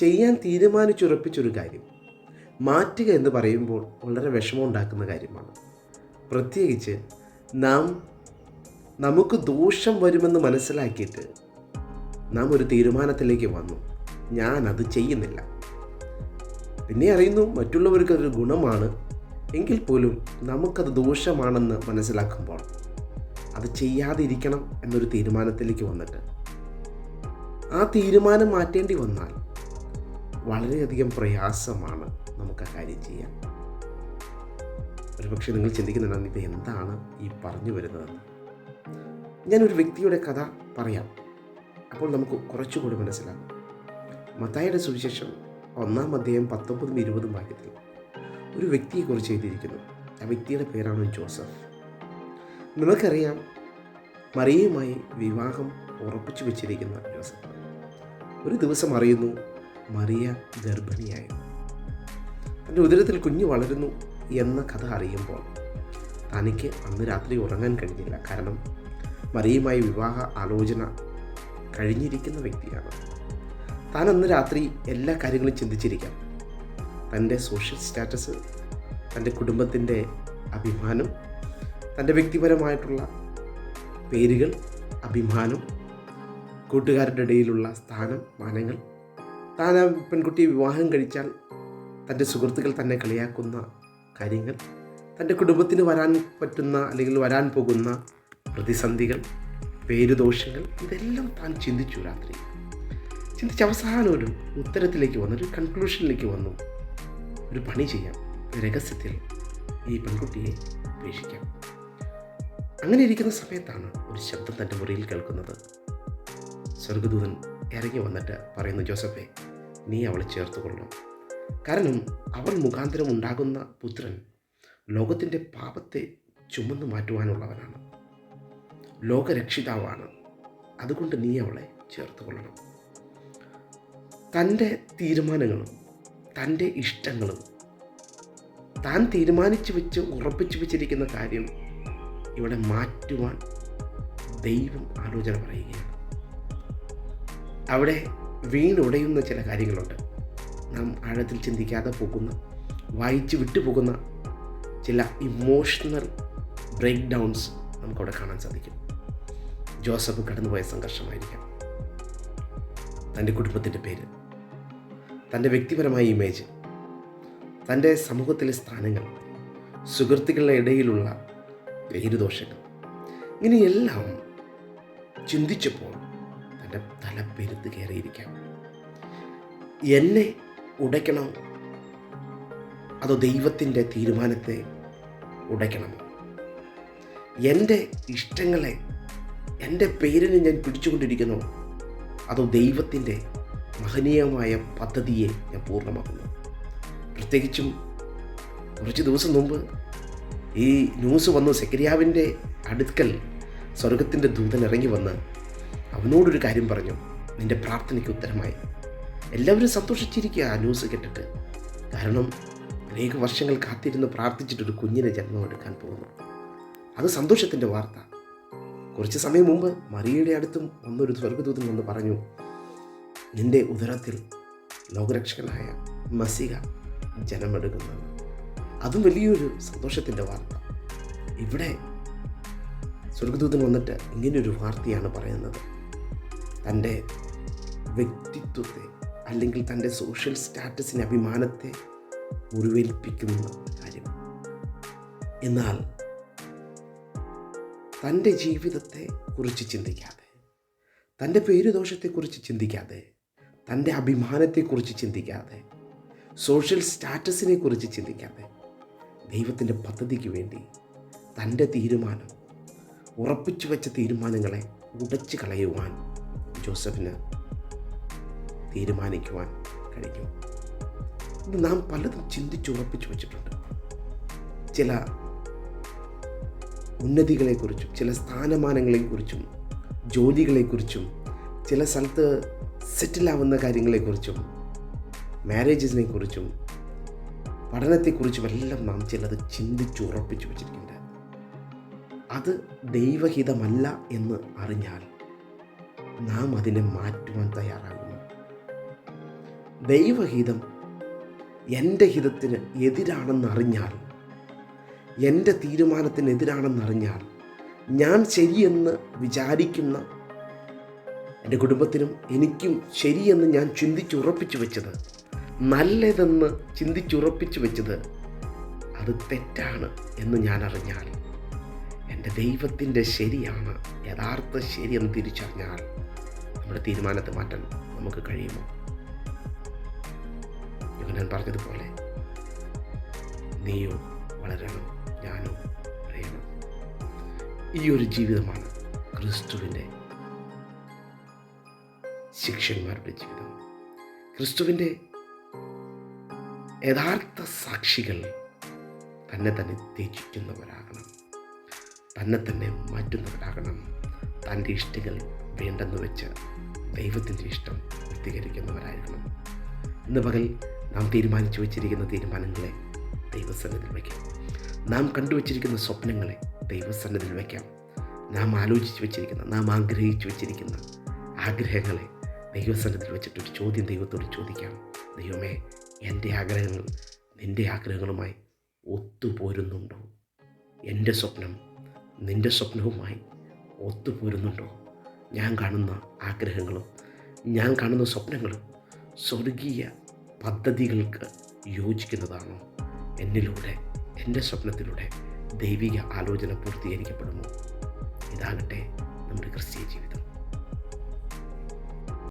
ചെയ്യാൻ തീരുമാനിച്ചുറപ്പിച്ചൊരു കാര്യം. മാറ്റുക എന്ന് പറയുമ്പോൾ വളരെ വിഷമമുണ്ടാക്കുന്ന കാര്യമാണ്. പ്രത്യേകിച്ച് നാം നമുക്ക് ദോഷം വരുമെന്ന് മനസ്സിലാക്കിയിട്ട് നാം ഒരു തീരുമാനത്തിലേക്ക് വന്നു. ഞാൻ അത് ചെയ്യുന്നില്ല. പിന്നെ അറിയുന്നു മറ്റുള്ളവർക്ക് അതൊരു ഗുണമാണ്. എങ്കിൽ പോലും നമുക്കത് ദോഷമാണെന്ന് മനസ്സിലാക്കുമ്പോൾ അത് ചെയ്യാതിരിക്കണം എന്നൊരു തീരുമാനത്തിലേക്ക് വന്നിട്ട്. ആ തീരുമാനം മാറ്റേണ്ടി വന്നാൽ വളരെയധികം പ്രയാസമാണ് നമുക്ക് ആ കാര്യം ചെയ്യാൻ. ഒരുപക്ഷെ നിങ്ങൾ ചിന്തിക്കുന്നുണ്ടാകും ഇത് എന്താണ് ഈ പറഞ്ഞു വരുന്നതെന്ന്? ഞാനൊരു വ്യക്തിയുടെ കഥ പറയാം. അപ്പോൾ നമുക്ക് കുറച്ചുകൂടി മനസ്സിലാകും. മത്തായുടെ സുവിശേഷം ഒന്നാം അധ്യായം പത്തൊമ്പതും ഇരുപതും വാക്യത്തിൽ ഒരു വ്യക്തിയെക്കുറിച്ച് എഴുതിയിരിക്കുന്നു. ആ വ്യക്തിയുടെ പേരാണ് ജോസഫ്. നിങ്ങൾക്കറിയാം മറിയുമായി വിവാഹം ഉറപ്പിച്ചു വെച്ചിരിക്കുന്ന ജോസഫ്. ഒരു ദിവസം അറിയുന്നു മറിയ ഗർഭിണിയായിരുന്നു തന്റെ ഉദരത്തിൽ കുഞ്ഞ് വളരുന്നു എന്ന കഥ അറിയുമ്പോൾ തനിക്ക് അന്ന് രാത്രി ഉറങ്ങാൻ കഴിഞ്ഞില്ല. കാരണം മറിയുമായി വിവാഹ ആലോചന കഴിഞ്ഞിരിക്കുന്ന വ്യക്തിയാണ്. താൻ അന്ന് രാത്രി എല്ലാ കാര്യങ്ങളും ചിന്തിച്ചിരിക്കാം. തന്റെ സോഷ്യൽ സ്റ്റാറ്റസ് തന്റെ കുടുംബത്തിന്റെ അഭിമാനം തന്റെ വ്യക്തിപരമായിട്ടുള്ള പേരുകൾ അഭിമാനം കൂട്ടുകാരുടെ ഇടയിലുള്ള സ്ഥാനം മാനങ്ങൾ താൻ ആ പെൺകുട്ടിയെ വിവാഹം കഴിച്ചാൽ തന്റെ സുഹൃത്തുക്കൾ തന്നെ കളിയാക്കുന്ന കാര്യങ്ങൾ തന്റെ കുടുംബത്തിന് വരാൻ പറ്റുന്ന അല്ലെങ്കിൽ വരാൻ പോകുന്ന പ്രതിസന്ധികൾ പേരുദോഷങ്ങൾ ഇതെല്ലാം താൻ ചിന്തിച്ചു രാത്രി. ചിന്തിച്ച് അവസാനം ഒരു ഉത്തരത്തിലേക്ക് വന്നു ഒരു കൺക്ലൂഷനിലേക്ക് വന്നു. ഒരു പണി ചെയ്യാം രഹസ്യത്തിൽ ഈ പെൺകുട്ടിയെ ഉപേക്ഷിക്കാം. അങ്ങനെ ഇരിക്കുന്ന സമയത്താണ് ഒരു ശബ്ദം തന്റെ മുറിയിൽ കേൾക്കുന്നത്. സ്വർഗദൂതൻ ഇറങ്ങി വന്നിട്ട് പറയുന്നു ജോസഫെ നീ അവളെ ചേർത്ത് കൊള്ളണം. കാരണം അവൾ മുഖാന്തരം ഉണ്ടാകുന്ന പുത്രൻ ലോകത്തിന്റെ പാപത്തെ ചുമന്നു മാറ്റുവാനുള്ളവനാണ്. ലോകരക്ഷിതാവാണ്. അതുകൊണ്ട് നീ അവളെ ചേർത്ത് കൊള്ളണം. തന്റെ തീരുമാനങ്ങളും തന്റെ ഇഷ്ടങ്ങളും താൻ തീരുമാനിച്ചു വെച്ച് ഉറപ്പിച്ചു വെച്ചിരിക്കുന്ന കാര്യം ഇവിടെ മാറ്റുവാൻ ദൈവം ആലോചന പറയുകയാണ്. അവിടെ വീണുടയുന്ന ചില കാര്യങ്ങളുണ്ട്. നാം ആഴത്തിൽ ചിന്തിക്കാതെ പോകുന്ന വായിച്ച് വിട്ടുപോകുന്ന ചില ഇമോഷണൽ ബ്രേക്ക് ഡൗൺസ് നമുക്കവിടെ കാണാൻ സാധിക്കും. ജോസഫ് കടന്നുപോയ സംഘർഷമായിരിക്കാം. തന്റെ കുടുംബത്തിന്റെ പേര് തന്റെ വ്യക്തിപരമായ ഇമേജ് തന്റെ സമൂഹത്തിലെ സ്ഥാനങ്ങൾ സുഹൃത്തുക്കളുടെ ഇടയിലുള്ള പേരുദോഷങ്ങൾ ഇങ്ങനെയെല്ലാം ചിന്തിച്ചപ്പോൾ തന്റെ തല പെരുത്ത് കയറിയിരിക്കാം. എന്നെ ഉടയ്ക്കണം. അതോ ദൈവത്തിന്റെ തീരുമാനത്തെ ഉടയ്ക്കണമോ എന്റെ ഇഷ്ടങ്ങളെ എന്റെ പേരിന് ഞാൻ പിടിച്ചുകൊണ്ടിരിക്കുന്നു. അതോ ദൈവത്തിന്റെ മഹനീയമായ പദ്ധതിയെ ഞാൻ പൂർണമാക്കുന്നു. പ്രത്യേകിച്ചും കുറച്ച് ദിവസം മുമ്പ് ഈ ന്യൂസ് വന്നു. സെക്രിയാവിന്റെ അടുക്കൽ സ്വർഗത്തിന്റെ ദൂതൻ ഇറങ്ങി വന്ന് അവനോടൊരു കാര്യം പറഞ്ഞു. നിന്റെ പ്രാർത്ഥനയ്ക്ക് ഉത്തരമായി. എല്ലാവരും സന്തോഷിച്ചിരിക്കുക ആ ന്യൂസ് കേട്ടിട്ട്. കാരണം അനേക വർഷങ്ങൾ കാത്തിരുന്ന് പ്രാർത്ഥിച്ചിട്ടൊരു കുഞ്ഞിനെ ജന്മം ജന്മമെടുക്കാൻ പോകുന്നു. അത് സന്തോഷത്തിന്റെ വാർത്ത. കുറച്ച് സമയം മുമ്പ് മറിയയുടെ അടുത്തും വന്നൊരു സ്വർഗദൂതൻ വന്ന് പറഞ്ഞു നിന്റെ ഉദരത്തിൽ ലോകരക്ഷകനായ മസിക ജനമെടുക്കുന്നത്. അതും വലിയൊരു സന്തോഷത്തിന്റെ വാർത്ത. ഇവിടെ സ്വർഗദൂതൻ വന്നിട്ട് ഇങ്ങനെയൊരു വാർത്തയാണ് പറയുന്നത്. തന്റെ വ്യക്തിത്വത്തെ അല്ലെങ്കിൽ തന്റെ സോഷ്യൽ സ്റ്റാറ്റസിന്റെ അഭിമാനത്തെ മുറിവേൽപ്പിക്കുന്ന കാര്യം. എന്നാൽ തന്റെ ജീവിതത്തെ കുറിച്ച് ചിന്തിക്കാതെ തന്റെ പേരുദോഷത്തെക്കുറിച്ച് ചിന്തിക്കാതെ തന്റെ അഭിമാനത്തെക്കുറിച്ച് ചിന്തിക്കാതെ സോഷ്യൽ സ്റ്റാറ്റസിനെ കുറിച്ച് ചിന്തിക്കാതെ ദൈവത്തിന്റെ പദ്ധതിക്ക് വേണ്ടി തന്റെ തീരുമാനം ഉറപ്പിച്ചു വെച്ച തീരുമാനങ്ങളെ ഉടച്ചു കളയുവാൻ ജോസഫിന് തീരുമാനിക്കുവാൻ കഴിഞ്ഞു. ഇത് നാം പലതും ചിന്തിച്ചുറപ്പിച്ചു വച്ചിട്ടുണ്ട്. ചില ഉന്നതികളെക്കുറിച്ചും ചില സ്ഥാനമാനങ്ങളെക്കുറിച്ചും ജോലികളെക്കുറിച്ചും ചില സ്ഥലത്ത് സെറ്റിലാവുന്ന കാര്യങ്ങളെക്കുറിച്ചും മാരേജസിനെ കുറിച്ചും പഠനത്തെക്കുറിച്ചും എല്ലാം നാം ചിലത് ചിന്തിച്ചുറപ്പിച്ചു വച്ചിരിക്കുന്നുണ്ട്. അത് ദൈവഹിതമല്ല എന്ന് അറിഞ്ഞാൽ നാം അതിനെ മാറ്റുവാൻ തയ്യാറാകുന്നു. ദൈവഹിതം എന്റെ ഹിതത്തിന് എതിരാണെന്നറിഞ്ഞാൽ എന്റെ തീരുമാനത്തിനെതിരാണെന്നറിഞ്ഞാൽ ഞാൻ ശരിയെന്ന് വിചാരിക്കുന്ന എന്റെ കുടുംബത്തിനും എനിക്കും ശരിയെന്ന് ഞാൻ ചിന്തിച്ചുറപ്പിച്ചു വെച്ചത് നല്ലതെന്ന് ചിന്തിച്ചുറപ്പിച്ചു വെച്ചത് അത് തെറ്റാണ് എന്ന് ഞാൻ അറിഞ്ഞാൽ എന്റെ ദൈവത്തിന്റെ ശരിയാണ് യഥാർത്ഥ ശരിയെന്ന് തിരിച്ചറിഞ്ഞാൽ നമ്മുടെ തീരുമാനത്തെ മാറ്റാൻ നമുക്ക് കഴിയുമോ? ഞാൻ പറഞ്ഞതുപോലെ നീയോ വളരണം ഞാനോ വളരണം ഈ ഒരു ജീവിതമാണ് ക്രിസ്തുവിന്റെ ശിഷ്യന്മാരുടെ ജീവിതം. ക്രിസ്തുവിന്റെ യഥാർത്ഥ സാക്ഷികൾ തന്നെ തന്നെ ത്യജിക്കുന്നവരാകണം. തന്നെ തന്നെ മാറ്റുന്നവരാകണം. തന്റെ ഇഷ്ടങ്ങൾ വേണ്ടെന്ന് വെച്ച് ദൈവത്തിന്റെ ഇഷ്ടം പൂർത്തീകരിക്കുന്നവരായിരിക്കണം ഇന്ന് പകൽ നാം തീരുമാനിച്ചു വെച്ചിരിക്കുന്ന തീരുമാനങ്ങളെ ദൈവസന്നിധിയിൽ വയ്ക്കാം. നാം കണ്ടുവച്ചിരിക്കുന്ന സ്വപ്നങ്ങളെ ദൈവസന്നിധിയിൽ വയ്ക്കാം. നാം ആലോചിച്ച് വെച്ചിരിക്കുന്ന നാം ആഗ്രഹിച്ചു വെച്ചിരിക്കുന്ന ആഗ്രഹങ്ങളെ ദൈവസന്നിധിയിൽ വെച്ചിട്ട് ഒരു ചോദ്യം ദൈവത്തോട് ചോദിക്കാം. ദൈവമേ എന്റെ ആഗ്രഹങ്ങൾ നിന്റെ ആഗ്രഹങ്ങളുമായി ഒത്തുപോരുന്നുണ്ടോ? എന്റെ സ്വപ്നം നിന്റെ സ്വപ്നവുമായി ഒത്തുപോരുന്നുണ്ടോ? ഞാൻ കാണുന്ന ആഗ്രഹങ്ങളും ഞാൻ കാണുന്ന സ്വപ്നങ്ങളും സ്വർഗീയ പദ്ധതികൾക്ക് യോജിക്കുന്നതാണോ? എന്നിലൂടെ എന്റെ സ്വപ്നത്തിലൂടെ ദൈവിക ആലോചന പൂർത്തീകരിക്കപ്പെടുമോ? ഇതാകട്ടെ നമ്മുടെ ക്രിസ്തീയ ജീവിതം.